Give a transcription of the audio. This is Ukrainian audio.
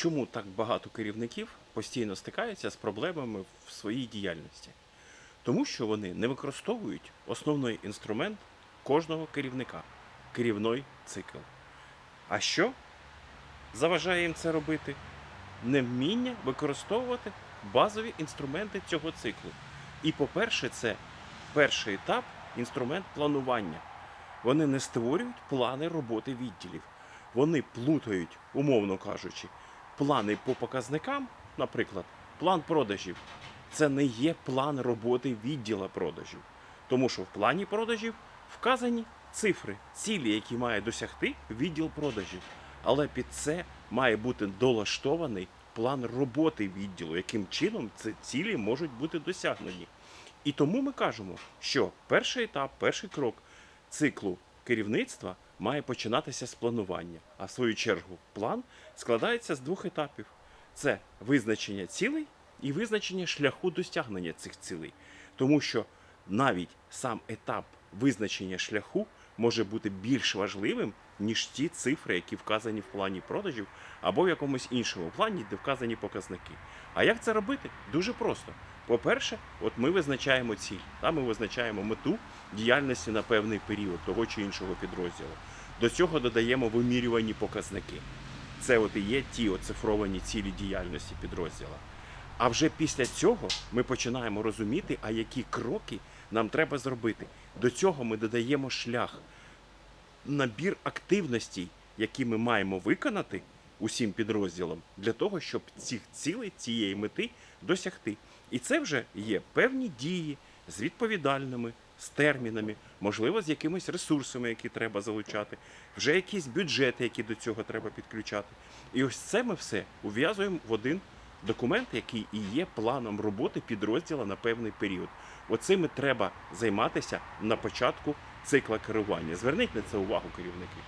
чому так багато керівників постійно стикаються з проблемами в своїй діяльності? Тому що вони не використовують основний інструмент кожного керівника керівний цикл. А що заважає їм це робити? Невміння використовувати базові інструменти цього циклу. І, по-перше, це перший етап інструмент планування. Вони не створюють плани роботи відділів. Вони плутають, умовно кажучи, плани по показникам, наприклад, план продажів. Це не є план роботи відділа продажів. Тому що в плані продажів вказані цифри, цілі, які має досягти відділ продажів. Але під це має бути долаштований план роботи відділу, яким чином ці цілі можуть бути досягнені. І тому ми кажемо, що перший етап, перший крок циклу керівництва має починатися з планування. А в свою чергу план складається з двох етапів: це визначення цілей і визначення шляху досягнення цих цілей. Тому що навіть сам етап визначення шляху може бути більш важливим, ніж ті цифри, які вказані в плані продажів або в якомусь іншому плані, де вказані показники. А як це робити? Дуже просто. По-перше, от ми визначаємо ціль, та ми визначаємо мету діяльності на певний період того чи іншого підрозділу. До цього додаємо вимірювані показники. Це от і є ті оцифровані цілі діяльності підрозділа. А вже після цього ми починаємо розуміти, а які кроки нам треба зробити. До цього ми додаємо шлях, набір активностей, які ми маємо виконати усім підрозділам для того, щоб цих цілей, цієї мети досягти. І це вже є певні дії з відповідальними, з термінами, можливо, з якимись ресурсами, які треба залучати, вже якісь бюджети, які до цього треба підключати. І ось це ми все ув'язуємо в один документ, який і є планом роботи підрозділа на певний період. Оцим треба займатися на початку цикла керування. Зверніть на це увагу, керівники.